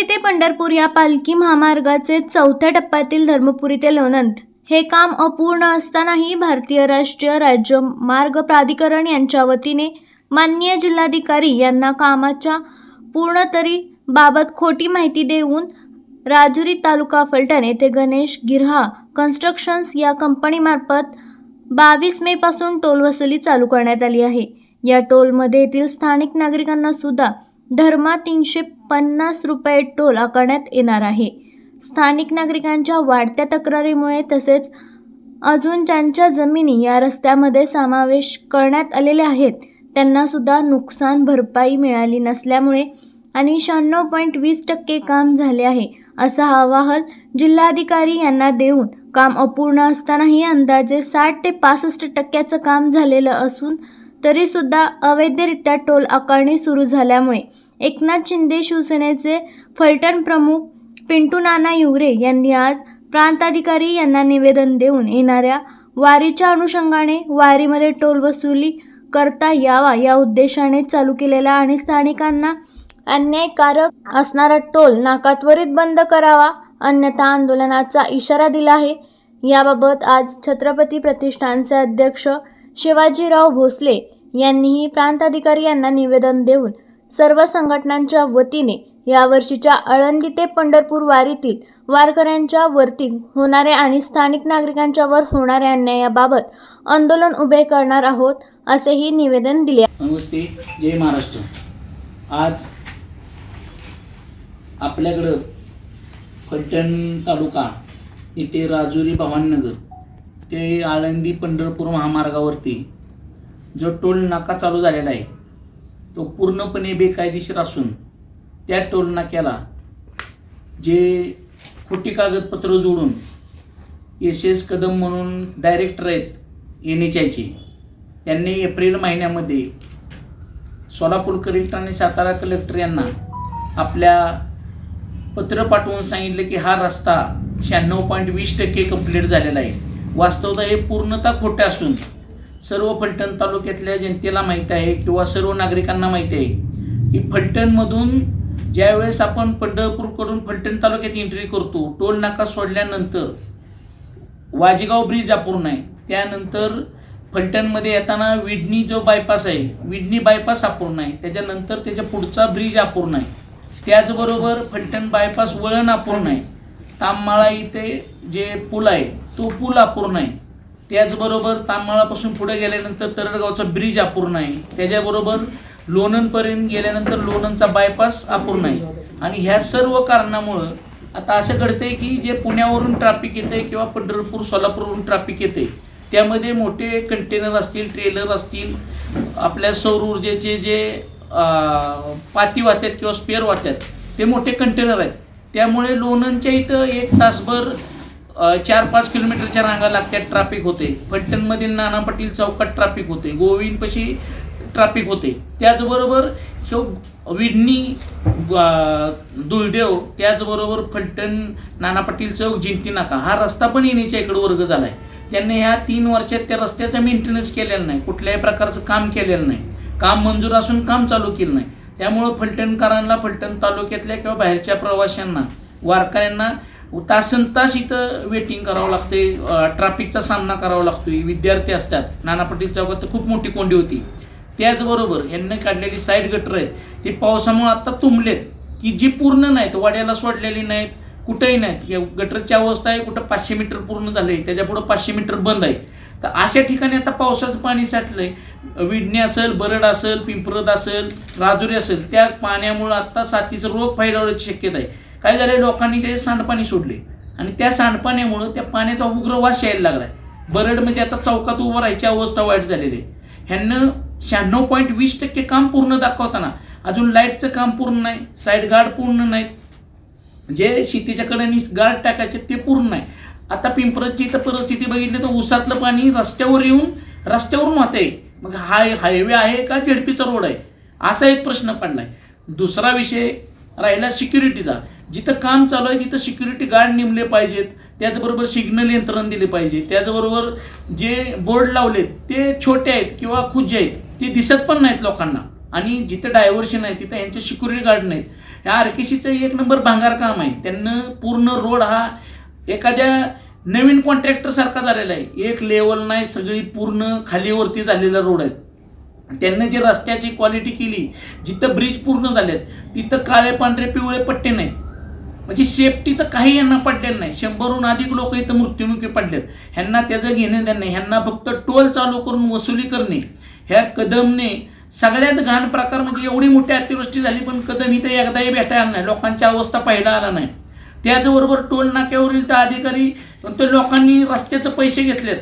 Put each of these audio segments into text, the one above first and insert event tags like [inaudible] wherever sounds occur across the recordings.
आळंदी ते पंढरपूर या पालखी महामार्गाचे चौथ्या टप्प्यातील धर्मपुरी ते लोणंद. हे काम अपूर्ण असतानाही भारतीय राष्ट्रीय राज्य मार्ग प्राधिकरण यांच्या वतीने माननीय जिल्हाधिकारी यांना कामाच्या पूर्णतरी बाबत खोटी माहिती देऊन राजुरी तालुका फलटण येथे गणेश गिरहा कन्स्ट्रक्शन्स या कंपनीमार्फत बावीस मेपासून टोल वसुली चालू करण्यात आली आहे. या टोलमध्ये येथील स्थानिक नागरिकांना सुद्धा धर्मा तीनशे पन्नास रुपये टोल आकारण्यात येणार आहे. स्थानिक नागरिकांच्या वाढत्या तक्रारीमुळे तसेच अजून ज्यांच्या जमिनी या रस्त्यामध्ये समावेश करण्यात आलेल्या आहेत त्यांनासुद्धा नुकसान भरपाई मिळाली नसल्यामुळे आणि शहाण्णव पॉईंट वीस टक्के काम झाले आहे असा अहवाल जिल्हाधिकारी यांना देऊन काम अपूर्ण असतानाही अंदाजे साठ ते पासष्ट टक्क्याचं काम झालेलं असून तरीसुद्धा अवैधरित्या टोल आकारणी सुरू झाल्यामुळे एकनाथ शिंदे शिवसेनेचे फलटण प्रमुख पिंटू नाना युवरे यांनी आज प्रांताधिकारी यांना निवेदन देऊन येणाऱ्या वारीच्या अनुषंगाने वारीमध्ये टोल वसुली करता यावा या उद्देशाने चालू केलेला आणि स्थानिकांना अन्यायकारक असणारा टोल नाका त्वरित बंद करावा अन्यथा आंदोलनाचा इशारा दिला आहे. याबाबत आज छत्रपती प्रतिष्ठानचे अध्यक्ष शिवाजीराव भोसले यांनीही प्रांताधिकारी यांना निवेदन देऊन सर्व संघटनांच्या वतीने यावर्षीच्या आळंदी ते पंढरपूर वारीतील वारकऱ्यांच्या वरती होणाऱ्या आणि स्थानिक नागरिकांच्या वर होणाऱ्या अन्यायाबाबत आंदोलन उभे करणार आहोत असेही निवेदन दिले. नमस्ते जय महाराष्ट्र. आज आपल्याकडं फलटण तालुका इथे राजुरी भवाननगर ते आळंदी पंढरपूर महामार्गावरती जो टोल नाका चालू झालेला आहे तो पूर्णपणे बेकायदेशीर असून त्या टोल नाक्याला जे खोटी कागदपत्र जोडून एस एस कदम म्हणून डायरेक्टर आहेत एन एच आयचे त्यांनी एप्रिल महिन्यामध्ये सोलापूर कलेक्टर आणि सातारा कलेक्टर यांना आपल्या पत्र पाठवून सांगितलं की हा रस्ता शहाण्णव पॉईंट वीस टक्के कंप्लीट झालेला आहे. वास्तवता हे पूर्णतः खोटे असून सर्व फलटण तालुक्यातल्या जनतेला माहीत आहे किंवा सर्व नागरिकांना माहीत आहे की फलटणमधून ज्यावेळेस आपण पंढरपूरकडून फलटण तालुक्यात एंट्री करतो टोल नाका सोडल्यानंतर वाजेगाव ब्रिज अपूर्ण आहे. त्यानंतर फलटणमध्ये येताना विडणी जो बायपास आहे विडणी बायपास अपूर्ण आहे. त्याच्यानंतर त्याच्या पुढचा ब्रिज अपूर्ण आहे. त्याचबरोबर फलटण बायपास वळण अपूर्ण आहे. ताममाळा इथे जे पूल आहे तो पूल अपूर्ण आहे. त्याचबरोबर ताममाळापासून पुढे गेल्यानंतर तरडगावचा ब्रिज अपूर्ण आहे. त्याच्याबरोबर लोणंदपर्यंत गेल्यानंतर लोणंदचा बायपास अपूर्ण आहे. आणि ह्या सर्व कारणामुळं आता असं घडतंय की जे पुण्यावरून ट्रॅफिक येते किंवा पंढरपूर सोलापूरवरून ट्रॅफिक येते त्यामध्ये मोठे कंटेनर असतील ट्रेलर असतील आपल्या सौर ऊर्जेचे जे पाती वाहतात किंवा स्पेअर वाहतात ते मोठे कंटेनर आहेत. त्यामुळे लोणंदच्या इथं एक तासभर चार पाच किलोमीटरच्या रांगा लागतात ट्रॅफिक होते. फलटणमध्ये नाना पाटील चौकात ट्रॅफिक होते. गोविंदपाशी ट्रॅफिक होते. त्याचबरोबर ह्यो विडणी दुलदेव त्याचबरोबर फलटण नाना पाटील चौक जिंती नाका. हा रस्ता पण येण्याच्या इकडे वर्ग झाला आहे त्यांनी ह्या तीन वर्षात त्या रस्त्याचा मेंटेनन्स केलेला नाही. कुठल्याही प्रकारचं काम केलेलं नाही. काम मंजूर असून काम चालू केलं नाही. त्यामुळं फलटणकरांना फलटण तालुक्यातल्या किंवा बाहेरच्या प्रवाशांना वारकऱ्यांना तासन तास इथं वेटिंग करावं लागते ट्रॅफिकचा सामना करावा लागतोय. विद्यार्थी असतात. नाना पाटील चौकात तर खूप मोठी कोंडी होती. त्याचबरोबर यांनी काढलेली साईड गटर आहेत. ते पावसामुळे आत्ता तुंबलेत. की जी पूर्ण नाहीत वाड्याला सोडलेली नाहीत कुठेही नाहीत. या गटरची अवस्था आहे कुठं पाचशे मीटर पूर्ण झालं आहे त्याच्यापुढं पाचशे मीटर बंद आहे. तर अशा ठिकाणी आता पावसाचं पाणी साठलं आहे विडणी असेल बरड असेल पिंपरद असेल राजुरी असेल त्या पाण्यामुळं आत्ता साथीचं रोग फैलावण्याची शक्यता आहे. काय झालं? लोकांनी ते सांडपाणी सोडले. आणि त्या सांडपाण्यामुळं त्या पाण्याचा उग्र वास यायला लागलाय. बरडमध्ये आता चौकात उभं राहायची अवस्था वाईट झालेली आहे. ह्यांना शहाण्णव पॉईंट वीस टक्के काम पूर्ण दाखवताना अजून लाईटचं काम पूर्ण नाही साईड गार्ड पूर्ण नाहीत. जे शेतीच्याकडे गार्ड टाकायचे ते पूर्ण नाही. आता पिंपरची तर परिस्थिती बघितली तर उसातलं पाणी रस्त्यावर येऊन रस्त्यावरून आहे. मग हाय हायवे आहे का झेडपीचा रोड आहे? असा एक प्रश्न पडलाय. दुसरा विषय राहिला सिक्युरिटीचा जिथं काम चालू आहे तिथं सिक्युरिटी गार्ड नेमले पाहिजेत. त्याचबरोबर सिग्नल यंत्रण दिले पाहिजे. त्याचबरोबर जे बोर्ड लावलेत ते छोटे आहेत किंवा खुजे आहेत ते दिसत पण नाहीत लोकांना. आणि जिथं डायव्हर्शन आहे तिथं यांचे सिक्युरिटी गार्ड नाहीत. ह्या आरकेशीचं एक नंबर भांगार काम आहे. त्यांना पूर्ण रोड हा एखाद्या नवीन कॉन्ट्रॅक्टरसारखा झालेला आहे. एक लेवल नाही सगळी पूर्ण खालीवरती झालेला रोड आहे. त्यांनी जे रस्त्याची क्वालिटी केली जिथं ब्रिज पूर्ण झालेत तिथं काळे पांढरे पिवळे पट्टे नाहीत. म्हणजे सेफ्टीचं काही यांना पडलेलं नाही. शंभरहून अधिक लोक इथं मृत्युमुखी पडलेत. ह्यांना त्याचं घेणं देणं ह्यांना फक्त टोल चालू करून वसुली करणे. ह्या कदमने सगळ्यात घाण प्रकार म्हणजे एवढी मोठी अतिवृष्टी झाली पण कदम इथं एकदाही भेटायला नाही. लोकांची अवस्था पाहायला आला नाही. त्याचबरोबर टोल नाक्यावरील त्या अधिकारी ते लोकांनी रस्त्याचे पैसे घेतलेत.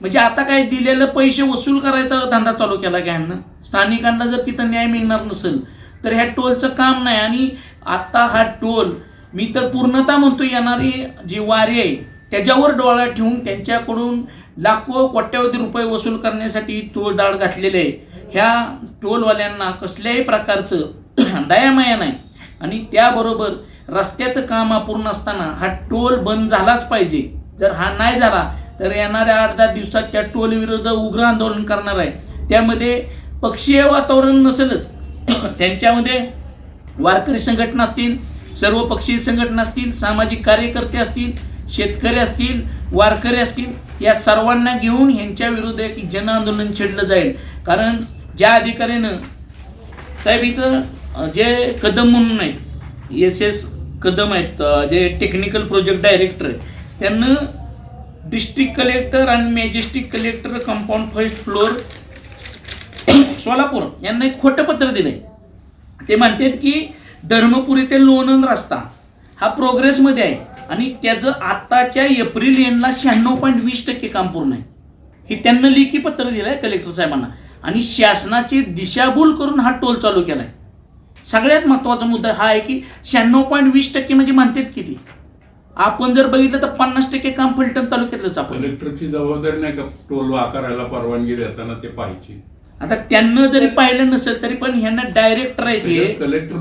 म्हणजे आता काय दिलेलं पैसे वसूल करायचा धंदा चालू केला का ह्यांना. स्थानिकांना जर तिथं न्याय मिळणार नसेल तर ह्या टोलचं काम नाही. आणि आता हा टोल मी तर पूर्णता म्हणतो येणारी जी वारी आहे त्याच्यावर डोळा ठेवून त्यांच्याकडून लाखो कोट्यावधी रुपये वसूल करण्यासाठी टोल दाड घातलेले आहे. ह्या टोलवाल्यांना कसल्याही प्रकारचं [clears throat] दयामाया नाही. आणि त्याबरोबर रस्त्याचं काम अपूर्ण असताना हा टोल बंद झालाच पाहिजे. जर हा नाही झाला तर येणाऱ्या आठ दहा दिवसात त्या टोलविरुद्ध उग्र आंदोलन करणार आहे. त्यामध्ये पक्षीय वातावरण नसेलच. [clears throat] त्यांच्यामध्ये वारकरी संघटना असतील सर्व पक्षीय संघटना असतील सामाजिक कार्यकर्ते असतील शेतकरी असतील वारकरी असतील या सर्वांना घेऊन ह्यांच्या विरुद्ध एक जन आंदोलन छेडलं जाईल. कारण ज्या अधिकाऱ्यानं साहेब इथं जे कदम म्हणून आहेत एस एस कदम आहेत जे टेक्निकल प्रोजेक्ट डायरेक्टर आहेत त्यांना डिस्ट्रिक्ट कलेक्टर आणि majestic collector compound first floor Solapur यांना एक खोटं पत्र दिलं आहे ते म्हणतात की धर्मपुरी ते लोणंद रस्ता. हा प्रोग्रेसमध्ये आहे. आणि त्याचं आत्ताच्या एप्रिल एंडला शहाण्णव पॉईंट वीस टक्के काम पूर्ण आहे. हे त्यांना लेखी पत्र दिलं आहे कलेक्टर साहेबांना. आणि शासनाची दिशाभूल करून हा टोल चालू केला आहे सगळ्यात महत्त्वाचा मुद्दा हा आहे की शहाण्णव पॉईंट वीस टक्के म्हणजे म्हणतात किती? आपण जर बघितलं तर पन्नास टक्के काम फलटण तालुक्यातलंच आपण. कलेक्टरची जबाबदारी नाही का टोल आकारायला परवानगी देताना ते पाहिजे आता त्यांना जरी पाहिलं नसेल तरी पण ह्यांना डायरेक्टर आहेत हे. कलेक्टर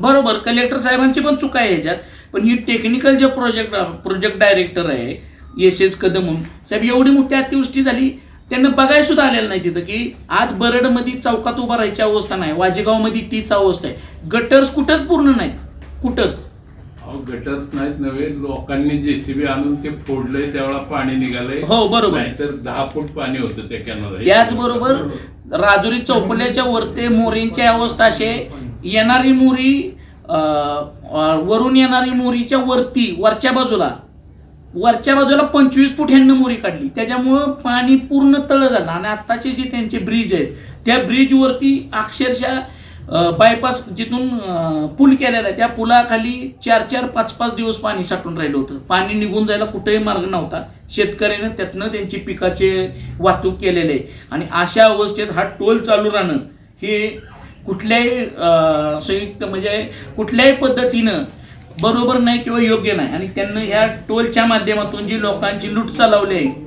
बरोबर कलेक्टर साहेबांची पण चुका आहे ह्याच्यात पण ही टेक्निकल जे प्रोजेक्ट प्रोजेक्ट डायरेक्टर आहे एस एस कदम म्हणून साहेब एवढी मोठी अतिवृष्टी झाली त्यांना बघायला सुद्धा आलेलं नाही तिथं की आज बरडमध्ये चौकात उभा राहायची अवस्था नाही वाजेगावमध्ये तीच अवस्था आहे. गटर्स कुठंच पूर्ण नाहीत. कुठंच. गटर्स नाहीत नव्हे लोकांनी जेसीबी आणून ते फोडलंय त्यावेळा पाणी निघालंय. हो, बरोबर. नाहीतर दहा फूट पाणी होतं त्या कॅनल त्याचबरोबर राजुरी चौपल्याच्या वरते मोरींची अवस्था असे येणारी मोरी वरून येणारी मोरीच्या वरती वरच्या बाजूला वरच्या बाजूला पंचवीस फूट ह्यांना मोरी काढली. त्याच्यामुळं पाणी पूर्ण तळ झालं. आणि आत्ताचे जे त्यांचे ब्रिज आहेत त्या ब्रिजवरती अक्षरशः बायपास जिथून पूल केलेला आहे त्या पुलाखाली चार चार पाच पाच दिवस पाणी साठून राहिलं होतं. पाणी निघून जायला कुठेही मार्ग नव्हता. शेतकऱ्यानं त्यातनं त्यांची पिकाचे वाहतूक केलेले आहे. आणि अशा अवस्थेत हा टोल चालू राहणं हे कुठल्याही संयुक्त म्हणजे कुठल्याही पद्धतीनं बरोबर नाही किंवा योग्य नाही. आणि त्यांना ह्या टोलच्या माध्यमातून जी लोकांची लूट चालवली आहे